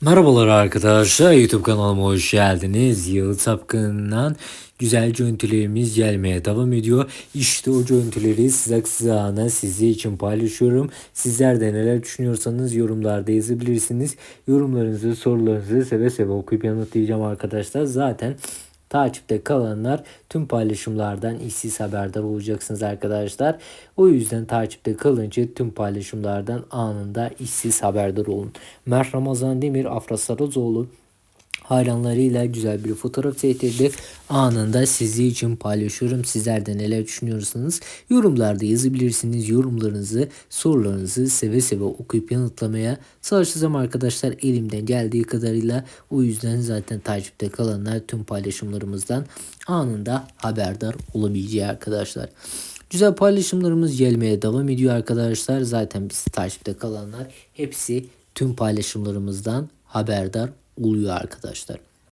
Merhabalar arkadaşlar YouTube kanalıma hoş geldiniz. Yıldız Sapkın'dan güzel görüntülerimiz gelmeye devam ediyor. İşte o görüntüleri sıcak sıcağına sizi için paylaşıyorum. Sizler de neler düşünüyorsanız yorumlarda yazabilirsiniz. Yorumlarınızı sorularınızı seve seve okuyup yanıtlayacağım arkadaşlar. Zaten Takipte kalanlar tüm paylaşımlardan işsiz haberdar olacaksınız arkadaşlar. O yüzden takipte kalınca tüm paylaşımlardan anında işsiz haberdar olun. Mert Ramazan Demir, Afra Sarazoğlu hayranlarıyla güzel bir fotoğraf çektirdi. Anında sizi için paylaşıyorum. Sizler de neler düşünüyorsanız yorumlarda yazabilirsiniz. Yorumlarınızı, sorularınızı seve seve okuyup yanıtlamaya çalışacağım arkadaşlar elimden geldiği kadarıyla. O yüzden zaten takipte kalanlar tüm paylaşımlarımızdan anında haberdar olabileceği arkadaşlar. Güzel paylaşımlarımız gelmeye devam ediyor arkadaşlar. Zaten biz takipte kalanlar hepsi tüm paylaşımlarımızdan haberdar oluyor arkadaşlar.